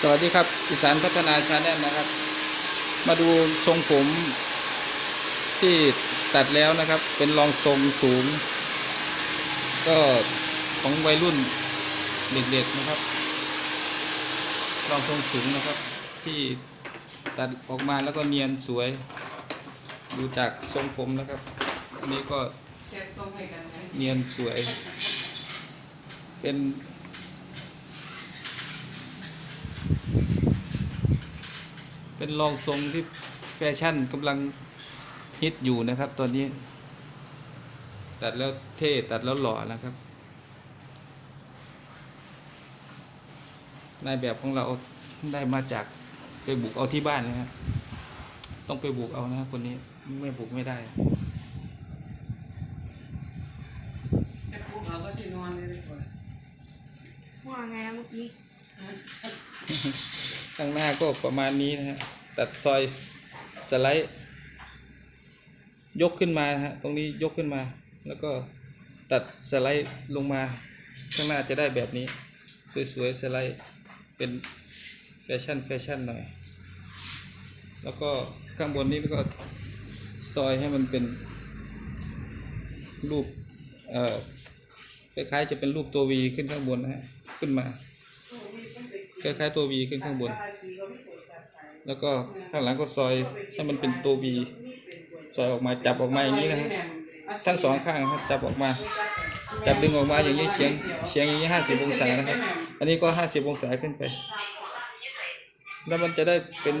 สวัสดีครับอีสานพัฒนาชาแนลนะครับ มาดูทรงผมที่ตัดแล้วนะครับ เป็นรองทรงสูง ก็ของวัยรุ่นเด็กๆนะครับ รองทรงสูงนะครับ ที่ตัดออกมาแล้วก็เนียนสวย ดูจากทรงผมนะครับอันนี้ก็เช็ดตรงให้กันไหมเนียนสวย เป็น เป็นรองทรงที่แฟชั่นกำลังฮิตอยู่นะครับตอนนี้ ตัดแล้วเท่ตัดแล้วหล่อนะครับนายแบบของเราได้มาจากไปบุกเอาที่บ้านนะครับต้องไปบุกเอานะครับคนนี้ไม่บุกไม่ได้แต่พวกเราก็ที่นอนเลยดีกว่าว่าไงนะเมื่อกี้ ข้างหน้าก็ประมาณนี้นะฮะตัดซอยสไลด์ ยกขึ้นมานะฮะตรงนี้ยกขึ้นมา แล้วก็ตัดสไลด์ลงมา ข้างหน้าจะได้แบบนี้ สวยๆสไลด์เป็นแฟชั่นแฟชั่นหน่อย แล้วก็ข้างบนนี้ก็ซอยให้มันเป็นรูป เอ่อคล้ายๆจะเป็นรูปตัววีขึ้นข้างบนนะฮะ ขึ้นมา คล้ายๆตัววีขึ้นข้างบน แล้วก็ข้างหลังก็ซอยให้มันเป็นตัววีซอยออกมาจับออกมาอย่างนี้นะฮะทั้งสองข้างครับจับออกมา จับดึงออกมาอย่างนี้เฉียงเฉียงอย่างนี้ห้าสิบองศานะครับ อันนี้ก็ห้าสิบองศาขึ้นไป แล้วมันจะได้เป็น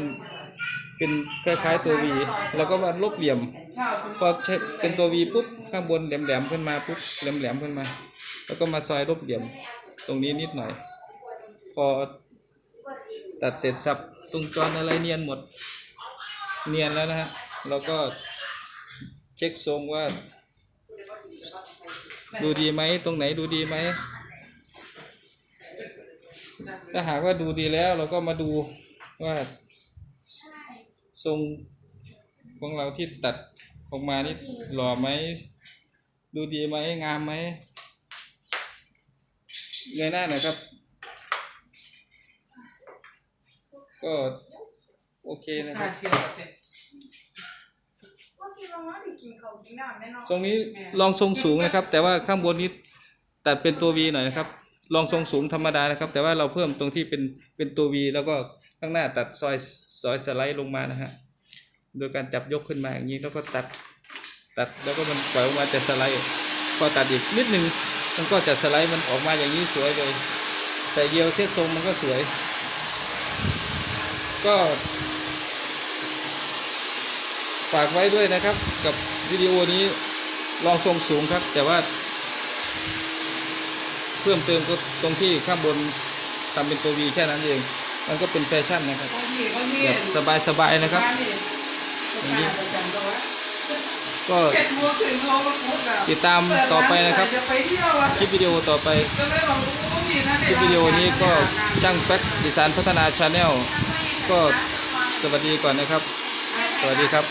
เป็นคล้ายๆตัววีแล้วก็มาลบเหลี่ยมพอใช้เป็นตัววีปุ๊บข้างบนแหลมๆขึ้นมาปุ๊บแหลมๆขึ้นมา แล้วก็มาซอยลบเหลี่ยมตรงนี้นิดหน่อย พอ ตัดเสร็จสับตรงจรอะไรเนียนหมดเนียนแล้วนะฮะเราก็เช็คทรงว่า ดูดีไหมตรงไหนดูดีไหมถ้าหากว่าดูดีแล้วเราก็มาดูว่าทรงของเราที่ตัดออกมานี่หล่อไหม ดูดีไหมงามไหมเงยหน้าหน่อยครับ ก็โอเคนะครับเชียวเสร็จว่ากินลงแล้วกินเขากินน้ำแน่นอนทรงนี้ลองทรงสูงนะครับ แต่ว่าข้างบนนี้ตัดเป็นตัววีหน่อยนะครับ ลองทรงสูงธรรมดานะครับ แต่ว่าเราเพิ่มตรงที่เป็นเป็นตัววีแล้วก็ข้างหน้าตัดซอยซอยสไลด์ลงมานะฮะโดยการจับยกขึ้นมาอย่างนี้แล้วก็ตัดตัดแล้วก็มันปล่อยออกมาจะสไลด์พอตัดอีกนิดนึงมันก็จะสไลด์มันออกมาอย่างนี้สวยเลย ใส่เดียวเซตทรงมันก็สวย ก็ ฝากไว้ด้วยนะครับ กับวิดีโอนี้ลองทรงสูงครับ แต่ว่า เพิ่มเติมก็ตรงที่ข้างบนทำเป็นตัววีแค่นั้นเอง มันก็เป็นแฟชั่นนะครับบางทีบางทีแบบสบายๆนะครับบ้านนี่ลูกค้าประจำตัวก็เจ็ดโมงถึงโทรมาพูดแล้วติดตามต่อไปนะครับจะไปเที่ยวอะคลิปวิดีโอต่อไปก็เลยบอกว่ามีนะคลิปวิดีโอนี้ก็ช่างแป๊กดิสานพัฒนาชาแนล ก็สวัสดีก่อนนะครับ สวัสดีครับ